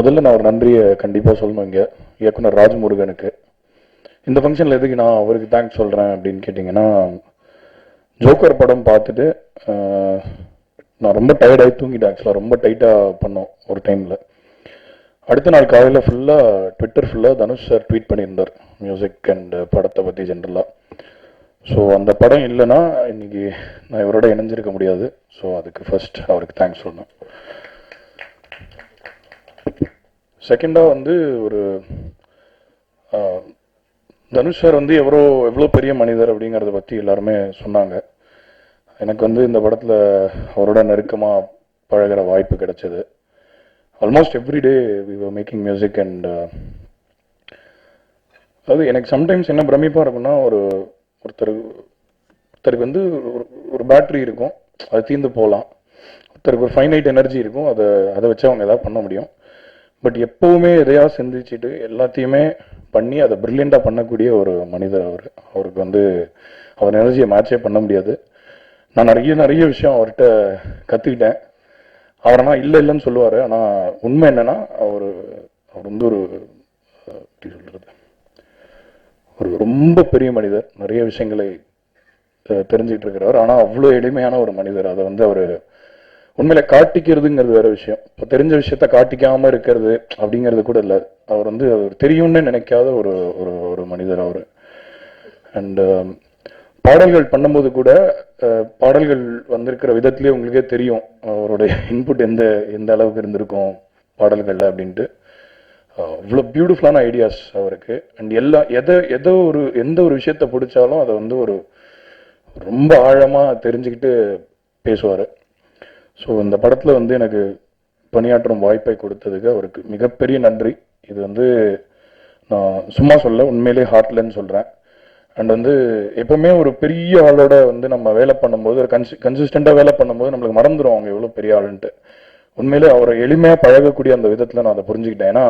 முதல்ல நான் ஒரு நன்றியை கண்டிப்பாக சொல்லணும் இங்கே. இயக்குனர் ராஜ்முருகனுக்கு. இந்த ஃபங்க்ஷனில் எதுக்கு நான் அவருக்கு தேங்க்ஸ் சொல்கிறேன் அப்படின்னு கேட்டிங்கன்னா ஜோக்கர் படம் பார்த்துட்டு நான் ரொம்ப டயர்டாகி தூங்கிட்டேன் ஆக்சுவலாக ரொம்ப டைட்டாக பண்ணோம் ஒரு டைமில் அடுத்த நாள் காலையில் ஃபுல்லாக ட்விட்டர் ஃபுல்லாக தனுஷ் சார் ட்வீட் பண்ணியிருந்தார் மியூசிக் அண்ட் படத்தை பற்றி ஜென்ரலாக ஸோ அந்த படம் இல்லைன்னா இன்னைக்கு நான் இவரோட இணைஞ்சிருக்க முடியாது. ஸோ அதுக்கு ஃபர்ஸ்ட் அவருக்கு தேங்க்ஸ் சொல்லணும். செகண்டாக வந்து ஒரு தனுஷ் சார் வந்து எவ்வளோ எவ்வளோ பெரிய மனிதர் அப்படிங்கிறத பற்றி எல்லாருமே சொன்னாங்க. எனக்கு வந்து இந்த படத்தில் அவரோட நெருக்கமாக பழகுற வாய்ப்பு கிடைச்சது. Almost everyday we were making music and அதாவது எனக்கு சம்டைம்ஸ் என்ன பிரமிப்பாக இருக்கும்னா ஒரு ஒருத்தர் ஒருத்தருக்கு வந்து ஒரு ஒரு இருக்கும் அது தீர்ந்து போகலாம். ஒருத்தருக்கு ஒரு ஃபைனைட் எனர்ஜி இருக்கும் அதை அதை வச்சு அவங்க எதாவது பண்ண முடியும். பட் எப்பவுமே எதையா சிந்திச்சுட்டு எல்லாத்தையுமே பண்ணி அதை ப்ரில்லியண்டாக பண்ணக்கூடிய ஒரு மனிதர் அவர். அவருக்கு வந்து அவர் எனர்ஜியை மேட்சே பண்ண முடியாது. நான் நிறைய நிறைய விஷயம் அவர்கிட்ட கற்றுக்கிட்டேன் அவர் ஆனால் இல்லை இல்லைன்னு சொல்லுவார். ஆனால் உண்மை என்னென்னா அவர் அவர் வந்து ஒரு எப்படி சொல்கிறது ஒரு ரொம்ப பெரிய மனிதர். நிறைய விஷயங்களை தெரிஞ்சுக்கிட்டு இருக்கிறவர். ஆனால் அவ்வளோ எளிமையான ஒரு மனிதர். அதை வந்து அவர் உண்மையில காட்டிக்கிறதுங்கிறது வேற விஷயம். இப்போ தெரிஞ்ச விஷயத்த காட்டிக்காம இருக்கிறது அப்படிங்கிறது கூட இல்லை. அவர் வந்து அவர் தெரியும்னு நினைக்காத ஒரு ஒரு ஒரு மனிதர் அவர். அண்ட் um, பாடல்கள் பண்ணும்போது கூட பாடல்கள் வந்திருக்கிற விதத்திலே உங்களுக்கே தெரியும் அவருடைய இன்புட் எந்த எந்த அளவுக்கு இருந்திருக்கும் பாடல்கள்ல அப்படின்ட்டு. இவ்வளோ அவ்வளோ பியூட்டிஃபுல்லான ஐடியாஸ் அவருக்கு. அண்ட் எல்லா எதை எதோ ஒரு எந்த ஒரு விஷயத்த பிடிச்சாலும் அதை வந்து ஒரு ரொம்ப ஆழமாக தெரிஞ்சுக்கிட்டு பேசுவார். ஸோ இந்த படத்தில் வந்து எனக்கு பணியாற்றும் வாய்ப்பை கொடுத்ததுக்கு அவருக்கு மிகப்பெரிய நன்றி. இது வந்து நான் சும்மா சொல்ல உண்மையிலே ஹார்ட்லன்னு சொல்கிறேன் அண்ட் வந்து எப்பவுமே ஒரு பெரிய ஆளோட வந்து நம்ம வேலை பண்ணும்போது ஒரு கன்சி கன்சிஸ்டண்டாக வேலை பண்ணும்போது நம்மளுக்கு மறந்துடும் அவங்க எவ்வளோ பெரிய ஆளுன்ட்டு. உண்மையிலே அவரை எளிமையாக பழகக்கூடிய அந்த விதத்தில் நான் அதை புரிஞ்சுக்கிட்டேன். ஏன்னா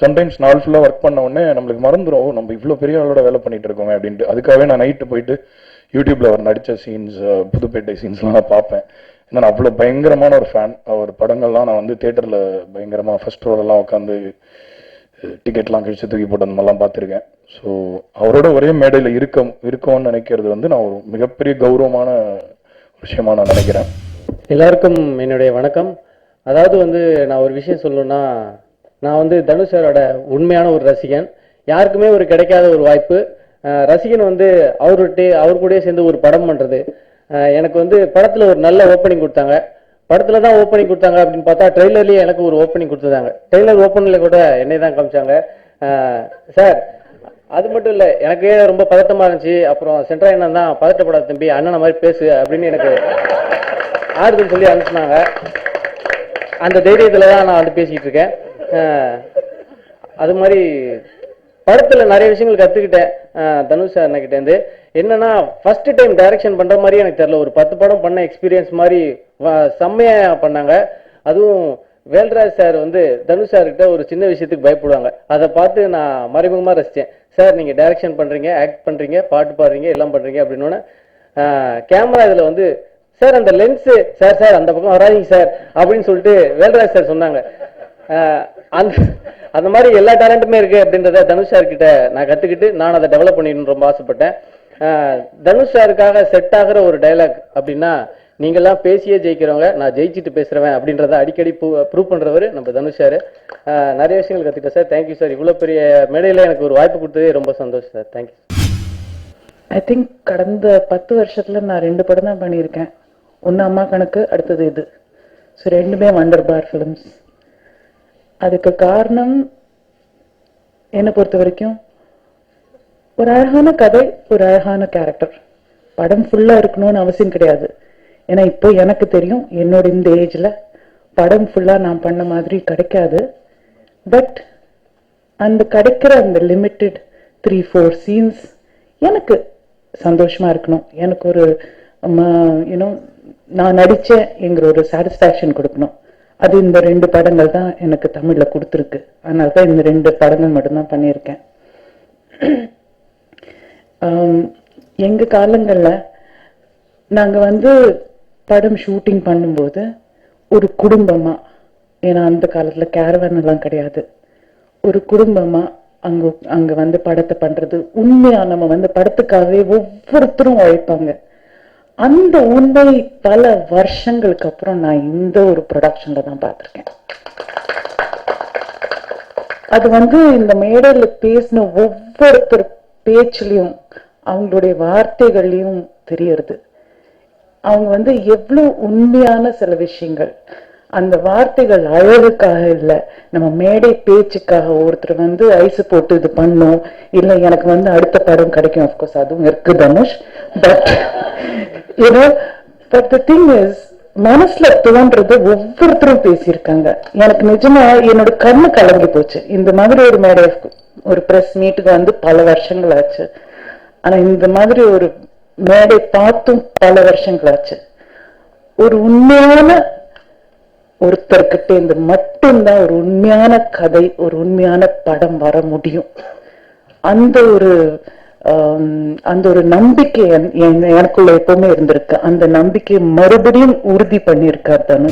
சம்டைம்ஸ் நாள் ஃபுல்லாக ஒர்க் பண்ண உடனே நம்மளுக்கு மறந்துடும் நம்ம இவ்வளோ பெரிய ஆளோட வேலை பண்ணிட்டு இருக்கோம் அப்படின்ட்டு. அதுக்காகவே நான் நைட்டு போயிட்டு யூடியூப்ல அவர் நடித்த சீன்ஸ் புதுப்பேட்டை சீன்ஸ்லாம் நான் பார்ப்பேன். நான் அவ்வளோ பயங்கரமான ஒரு ஃபேன் அவர் படங்கள்லாம் நான் வந்து தேட்டரில் பயங்கரமாக ஃபஸ்ட் ரோலெல்லாம் உட்காந்து டிக்கெட்லாம் கழிச்சு தூக்கி போட்டு அந்த மாதிரிலாம் பார்த்துருக்கேன். ஸோ அவரோட ஒரே மேடையில் இருக்க இருக்கோம்னு நினைக்கிறது வந்து நான் ஒரு மிகப்பெரிய கௌரவமான விஷயமா நான் நினைக்கிறேன். எல்லாருக்கும் என்னுடைய வணக்கம். அதாவது வந்து நான் ஒரு விஷயம் சொல்லணும்னா நான் வந்து தனுஷ் சாரோட உண்மையான ஒரு ரசிகன். யாருக்குமே ஒரு கிடைக்காத ஒரு வாய்ப்பு. ரசிகன் வந்து அவர்கிட்ட அவர் கூடயே சேர்ந்து ஒரு படம் பண்ணுறது எனக்கு வந்து படத்தில் ஒரு நல்ல ஓப்பனிங் கொடுத்தாங்க. படத்தில் தான் ஓப்பனிங் கொடுத்தாங்க அப்படின்னு பார்த்தா ட்ரெய்லர்லேயே எனக்கு ஒரு ஓப்பனிங் கொடுத்துருந்தாங்க. ட்ரெய்லர் ஓப்பனில் கூட என்னை தான் காமிச்சாங்க. சார் அது மட்டும் இல்லை எனக்கு ரொம்ப பதட்டமாக இருந்துச்சு. அப்புறம் சென்ட்ரா என்ன தான் பதட்டப்படாத தம்பி அண்ணனை மாதிரி பேசு அப்படின்னு எனக்கு ஆறுதல் சொல்லி அனுப்புனாங்க. அந்த தைரியத்தில் தான் நான் வந்து பேசிகிட்டு இருக்கேன். அது மாதிரி படத்துல நிறைய விஷயங்கள் கத்துக்கிட்டேன். தனுஷ் சார் கிட்ட இருந்து. என்னன்னா ஃபர்ஸ்ட் டைம் டைரக்ஷன் பண்ற மாதிரி எனக்கு தெரியல. ஒரு பத்து படம் பண்ண எக்ஸ்பீரியன்ஸ் மாதிரி செம்மையாக செம்மையா பண்ணாங்க. அதுவும் வேல்ராஜ் சார் வந்து தனுஷ் சார் கிட்ட ஒரு சின்ன விஷயத்துக்கு பயப்படுவாங்க. அதை பார்த்து நான் மறைமுகமா ரசித்தேன் சார் நீங்க டைரக்ஷன் பண்றீங்க ஆக்ட் பண்றீங்க பாட்டு பாடுறீங்க எல்லாம் பண்றீங்க அப்படின்னு கேமரா இதுல வந்து சார் அந்த லென்ஸ் சார் சார் அந்த பக்கம் வராதீங்க சார் அப்படின்னு சொல்லிட்டு வேல்ராஜ் சார் சொன்னாங்க. அந்த அந்த மாதிரி எல்லா டேலண்ட்டுமே இருக்கு அப்படின்றத தனுஷ் சார் கிட்ட நான் கத்துக்கிட்டு நான் அதை டெவலப் பண்ணிடணும் ரொம்ப ஆசைப்பட்டேன். தனுஷ் சாருக்காக செட் ஆகிற ஒரு டைலாக் அப்படின்னா நீங்கெல்லாம் பேசியே ஜெயிக்கிறவங்க நான் ஜெயிச்சுட்டு பேசுகிறவன் அப்படின்றத அடிக்கடி ப்ரூவ் பண்ணுறவர் நம்ம தனுஷ் சார் நிறைய விஷயங்கள் கற்றுக்கிட்டேன் சார் தேங்க்யூ சார் இவ்வளோ பெரிய மேடையில் எனக்கு ஒரு வாய்ப்பு கொடுத்ததே ரொம்ப சந்தோஷம் சார் தேங்க்யூ ஐ திங்க் கடந்த பத்து வருஷத்துல நான் ரெண்டு படம் தான் பண்ணியிருக்கேன். ஒன்று அம்மா கணக்கு அடுத்தது இது. ஸோ ரெண்டுமே வண்டர் பார் ஃபிலிம்ஸ் அதுக்கு காரணம் என்னை பொறுத்த வரைக்கும் ஒரு அழகான கதை ஒரு அழகான கேரக்டர் படம் ஃபுல்லாக இருக்கணும்னு அவசியம் கிடையாது. ஏன்னா இப்போ எனக்கு தெரியும் என்னோட இந்த ஏஜ்ல படம் ஃபுல்லாக நான் பண்ண மாதிரி கிடைக்காது. பட் அந்த கிடைக்கிற அந்த லிமிட்டெட் த்ரீ ஃபோர் சீன்ஸ் எனக்கு சந்தோஷமா இருக்கணும். எனக்கு ஒரு யூனோ நான் நடித்தேங்கிற ஒரு சாட்டிஸ்ஃபேக்ஷன் கொடுக்கணும். அது இந்த ரெண்டு படங்கள் தான் எனக்கு தமிழில் கொடுத்துருக்கு. அதனால தான் இந்த ரெண்டு படங்கள் மட்டும்தான் பண்ணியிருக்கேன். எங்கள் காலங்களில் நாங்கள் வந்து படம் ஷூட்டிங் பண்ணும்போது ஒரு குடும்பமாக ஏன்னா அந்த காலத்தில் கேரவன் எல்லாம் கிடையாது. ஒரு குடும்பமாக அங்கே அங்கே வந்து படத்தை பண்ணுறது உண்மையாக நம்ம வந்து படத்துக்காகவே ஒவ்வொருத்தரும் உழைப்பாங்க. அந்த உண்மை பல வருஷங்களுக்கு அப்புறம் நான் இந்த ஒரு ப்ரொடக்ஷன்ல தான் பார்த்துருக்கேன். அது வந்து இந்த மேடையில் பேசின ஒவ்வொருத்தர் பேச்சுலையும் அவங்களுடைய வார்த்தைகள்லையும் தெரியறது. அவங்க வந்து எவ்வளவு உண்மையான சில விஷயங்கள். அந்த வார்த்தைகள் அழகுக்காக இல்ல நம்ம மேடை பேச்சுக்காக ஒருத்தர் வந்து ஐஸ் போட்டு இது பண்ணும் இல்ல எனக்கு வந்து அடுத்த படம் கிடைக்கும். அஃப்கோர்ஸ் அதுவும் இருக்கு தனுஷ். பட் ஏன்னா பட் த திங் இஸ் மனசுல தோன்றது ஒவ்வொருத்தரும் பேசியிருக்காங்க. எனக்கு நிஜமா என்னோட கண்ணு கலங்கி போச்சு. இந்த மாதிரி ஒரு மேடை ஒரு பிரஸ் மீட்டுக்கு வந்து பல வருஷங்கள் ஆச்சு ஆனா இந்த மாதிரி ஒரு மேடை பார்த்தும் பல வருஷங்கள் ஆச்சு ஒரு உண்மையான ஒருத்தர்கிட்ட இருந்து மட்டும்தான் ஒரு உண்மையான கதை ஒரு உண்மையான படம் வர முடியும். அந்த ஒரு அந்த ஒரு நம்பிக்கை எனக்குள்ள எப்பவுமே இருந்திருக்கு. அந்த நம்பிக்கையை மறுபடியும் உறுதி பண்ணியிருக்கார் தானே